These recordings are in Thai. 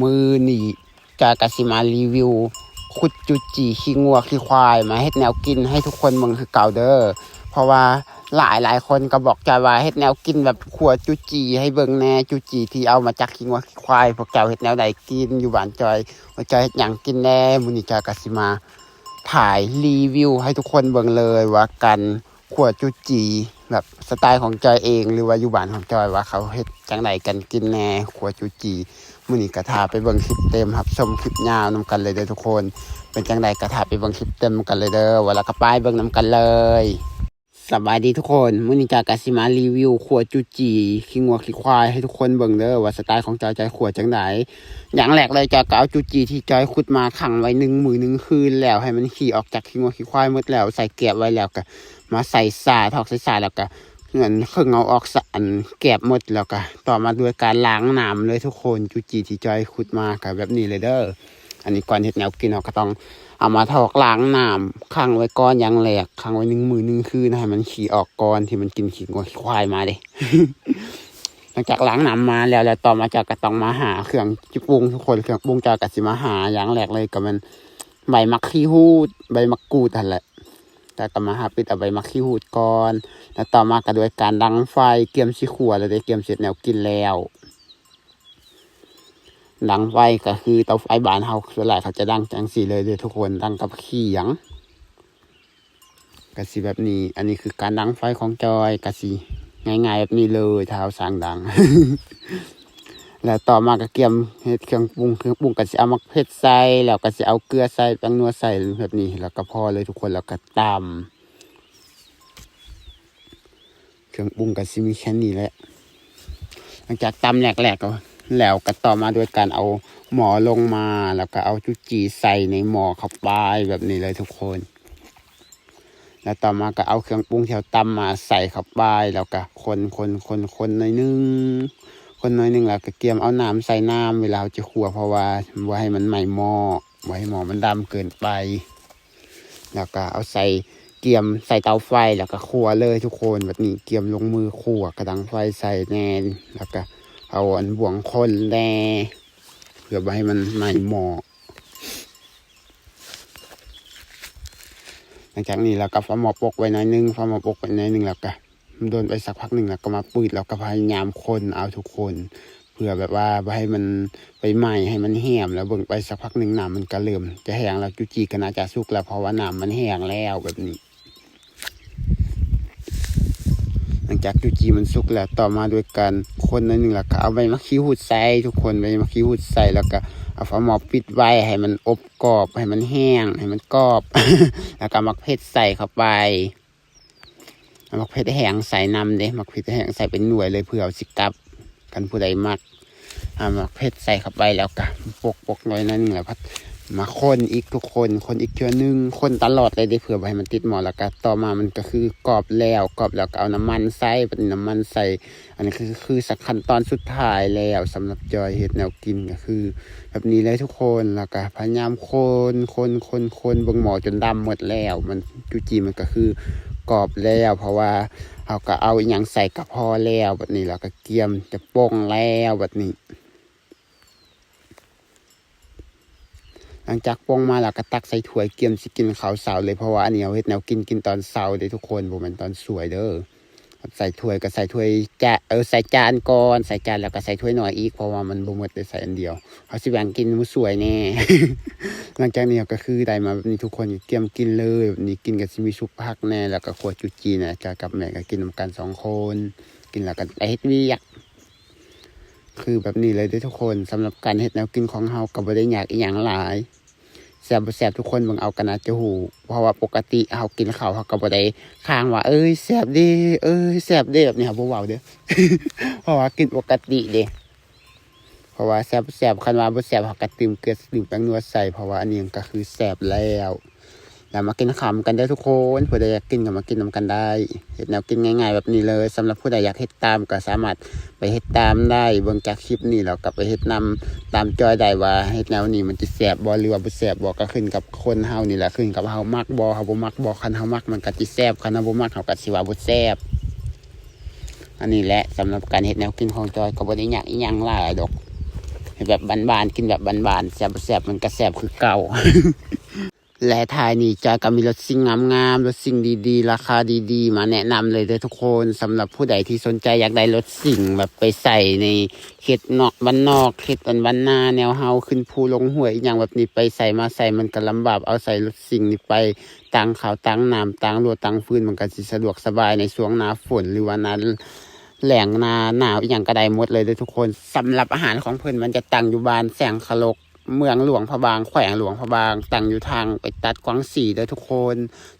มือนี่จอยกสิมารีวิว ขุดจุจีขี้งัวขี้ควาย มาเฮ็ดแนวกินให้ทุกคนเมืองคือเก่าเด้อเพราะว่าหลายหลายคนก็บอกจอยว่าเฮ็ดแนวกินแบบขัวจุจีให้เบิ่งแน่จุจีที่เอามาจากขี้งัวขี้ควายพวกเจ้าเฮ็ดแนวใดกินอยู่บ้านจอยว่าจอยเฮ็ดหยังกินแน่มื้อนี้จอยกสิมา ถ่ายรีวิวให้ทุกคนเบิ่งเลยว่ากันขวดจุจีแบบสไตล์ของจอยเอง หรือว่าอยู่บ้านของจอยว่าเขาเฮ็ดจังไดกันกินแหน่ขวดจุจี มือนี้กระทาไปเบิ่งคลิปเต็มครับชมคลิปยาวนํกันเลยเด้อทุกคน เป็นจังไดกระทาไปเบิ่งคลิปเต็มกันเลยเด้อว่าแล้วก็ไปเบิ่งนํกันเลยสบายดีทุกคนมื้อนี้จากกสิมารีวิวขวดจุจีขี้งัวขี้ควายให้ทุกคนเบิ่งเด้อว่าสไตล์ของจอยจอยขวดจังไดอย่างแรกเลยจะก็เอาจุจีที่จอยขุดมาขังไว้หนึ่งมือหนึ่งคืนแล้วให้มันขี่ออกจากขี้งัวขี้ควายหมดแล้วใส่แกบไว้แล้วก็มาใส่สาถอกใส่สาแล้วก็ เงินเครื่องเอาออกสารแกบหมดแล้วก็ต่อมาด้วยการล้างน้ำเลยทุกคนจุจีที่จอยขุดมากับแบบนี้เลยเด้ออันนี้ก่อนเห็ดแนวกินเราก็ต้องเอามาถอกล้างน้ำขังไว้ก้อนยางแรกขังไว้หนึ่งมือหนึ่งคืนให้มันขี่ออกก้อนที่มันกินขี้งัวควายมาเด้หลังจากล้างน้ำมาแล้วแล้วต่อมาจากก็ต้องมาหาเครื่องจิปรุงทุกคนเครื่องปรุงจากกสิมาหายางแรกเลยก็มันใบมักขี้หูดใบมะกรูดนั่น และแต่ก็มาหาปิดเอาใบมักขี้หูดก่อน แล้วต่อมาก็โดยการดังไฟเกี่ยมชีขัวแล้วได้เกี่ยมเสร็จแนวกินแล้วดังไฟก็คือเตาไฟบานเฮาส่วนใหญ่เขาจะดังจังสีเลยเด้อทุกคนดังกับเขียงกสิแบบนี้ อันนี้คือการดังไฟของจอยกสิง่ายๆแบบนี้เลยเท้าสร้างดัง แล้วต่อมาก็เกียมเฮ็ดเครื่องปรุงเครื่องปรุงก็สิเอามะเขือใส่แล้วก็สิเอาเกลือใส่แป้งนัวใส่แบบนี้ แล้วก็พอเลยทุกคนแล้วก็ตำเครื่องปรุงก็สิมีแค่นี้แหละหลังจากตำแหลกๆก็แล้วก็ต่อมาด้วยการเอาหมอลงมา แล้วก็เอาจุจีใส่ในหมอเข้าไปแบบนี้เลยทุกคน แล้วต่อมาก็เอาเครื่องปรุงที่เราตำมาใส่เข้าไปแล้วก็คนคนคนคนหน่อยนึง คนน่อยหนึ่งแล้วก็เตรียมเอาน้ำใส่น้ำเวลาเราจะขัวเพราะว่าว่าให้มันไหม้หม้อว่าให้หม้อมันดำเกินไป แล้วก็เอาใส่เกียมใส่เตาไฟแล้วก็ขัวเลยทุกคนแบบนี้เกียมลงมือขัวกระดังไฟใส่แน่นแล้วก็เอาอันบ่วงคนแน่เพื่อว่าให้มันไหม้หม้อหลังจากนี้เราก็ฟ้าหมอปกไว้หน่อยนึงฟ้าหมอปกไว้หน่อยนึงแล้วก็ โดนไปสักพักหนึ่งแล้วก็มาปืดแล้วก็พยายามคนเอาทุกคนเพื่อแบบว่าให้มันไปไหม้ให้มันแห้งแล้วเบิ่งไปสักพักหนึ่งน้ำมันก็เริ่มจะแห้งแล้วจุจีก็น่าจะสุกแล้วเพราะว่าน้ำมันแห้งแล้วแบบนี้ หลังจากจุจีมันสุกแล้วต่อมาด้วยการคนนิดนึงแล้วก็เอาใบมะขี้หูดใส่ทุกคนใบมะขี้หูดใส่แล้วก็เอาฝาหม้อปิดไว้ให้มันอบกรอบให้มันแห้งให้มันกรอบ แล้วก็มักเพชรใส่เข้าไป มักเพชรแห้งใส่น้ำเด้มักเพชรแห้งใส่เป็นหน่วยเลยเผื่อเอาสิกลับ กันผู้ใดมักเอามักเพชรใส่เข้าไปแล้วก็ปกปกๆหน่อยนั่นแหละพัด มาคนอีกทุกคนคนอีกเทื่อนึงคนตลอดเลยได้เผื่อบ่ให้มันติดหมอแล้วก็ต่อมามันก็คือกรอบแล้วกรอบแล้วก็เอาน้ำมันใส่เป็นน้ำมันใส่ อันนี้คือคือสักขั้นตอนสุดท้ายแล้วสำหรับจอยเห็ดแนวกินก็คือ แบบนี้เลยทุกคนแล้วก็พยายามคนคนคนคนบิ่งหมอจนดำหมดแล้ว มันจุจีมันก็คือกรอบแล้วเพราะว่าเขาก็เอาอย่างใส่กับพอแล้วแบบนี้แล้วก็เกียมจะโป่งแล้วแบบนี้ หลังจากป่งมาแล้วก็ตักใส่ถ้วยเกียมสิกินข้าวเสาเลยเพราะว่าอันนี้เอาเฮ็ดแนวกินกินตอนเสาเลยทุกคนบ่แม่นตอนสวยเด้อใส่ถ้วยก็ใส่ถ้วยแจะเออใส่จานก่อนใส่จานแล้วก็ใส่ถ้วยหน่อยอีกเพราะว่ามันบ่หมดได้ใส่อันเดียวเขาสิแบ่งกินมันสวยแน่หลังจากนี้ก็คือได้มาแบบนี้ทุกคนเตรียมกินเลยแบบนี้กินกับสิมีซุปผักแน่แล้วก็ขวดจุจีนะจะกับแม่ก็กินนำกันสองคน กินแล้วก็ได้เฮ็ดเวียก คือแบบนี้เลยด้อทุกคนสำหรับการเฮ็ดแนวกินของเฮาก็บ่ได้ยากอีหยังหลายแซ่บแซ่บทุกคนบิ่งเอากันาจะหูเพราะว่าปกติเฮากินข้าวเฮาก็บ่ได้ค้างว่า เอ้ยแซ่บด้เอ้ยแซ่บด้แบบนี้เฮาบ่เว้าเด้อเพราะว่ากินปกติเด้เพราะว่าแซ่บแซ่บคันว่าบ่แซ่บเฮาก็ตื่มเกลือตื่มแป้งนัวใส่เพราะว่าอันนี้ก็คือแซ่บแล้ว แล้วมากินข้าวกันได้ทุกคนผู้ใดอยากกินก็มากินนำกันได้เฮ็ดแนวกินง่ายๆแบบนี้เลยสำหรับผู้ใดอยากเฮ็ดตามก็สามารถไปเฮ็ดตามได้เบิ่งจากคลิปนี้แล้วก็ไปเฮ็ดนำตามจอยได้ว่าเฮ็ดแนวนี้มันจะแสบบ่หรือว่าบ่แสบบ่ก็ขึ้นกับคนเฮานี่แหละขึ้นกับเฮามักบ่เฮาบ่มักบ่คันเฮามักมันก็สิแซ่บคันเฮาบ่มักเฮาก็สิว่าบ่แซ่บอันนี้แหละสำหรับการเฮ็ดแนวกินของจอยก็บ่ได้ยากอีหยังหลายดอกเห็ดแบบบานๆกินแบบบานๆแซ่บมันก็แซ่บคือเก่า และทายนี้จะก็มีรถซิ่งงามๆรถซิ่งดีๆ ราคาดีๆ มาแนะนำเลยเด้อทุกคนสำหรับผู้ใดที่สนใจอยากได้รถสิ่งแบบไปใส่ในเขตนอกบ้านนอกเขตอันบ้านนาแนวเฮาขึ้นภูลงห้วยอย่างแบบนี้ไปใส่มาใส่มันก็ลำบากเอาใส่รถสิ่งนี้ไปตังขาวตังน้ำตังรัวตังฟืนมันก็สิสะดวกสบายในช่วงหน้าฝนหรือว่านั้นแหล่งนาหนาวอย่างกระไดหมดเลยเด้ทุกคนสำหรับอาหารของเพิ่อนมันจะตั้งอยู่บ้านแสงคลก เมืองหลวงพระบาง แขวงหลวงพระบางตั้งอยู่ทางไปตัดกวางสีเด้อทุกคน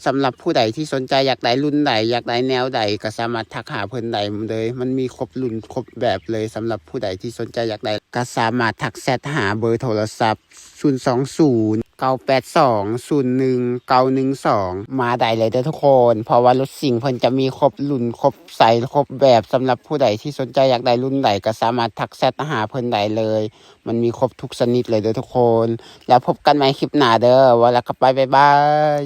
สำหรับผู้ใดที่สนใจอยากได้รุ่นใดอยากได้แนวใดก็สามารถทักหาเพิ่นได้เลย มันมีครบรุ่นครบแบบเลยสำหรับผู้ใดที่สนใจอยากได้ ก็สามารถทักแชทหาเบอร์โทรศัพท์ 020 982 01 912 มาได้เลยเด้อทุกคน เพราะว่ารถสิ่งเพิ่นจะมีครบรุ่นครบใสครบแบบสำหรับผู้ใดที่สนใจอยากได้รุ่นใดก็สามารถทักแชทหาเพิ่นได้เลย มันมีครบทุกชนิดเลยเด้อทุกคน แล้วพบกันใหม่คลิปหน้าเด้อว่าแล้วก็ไปบ๊ายบาย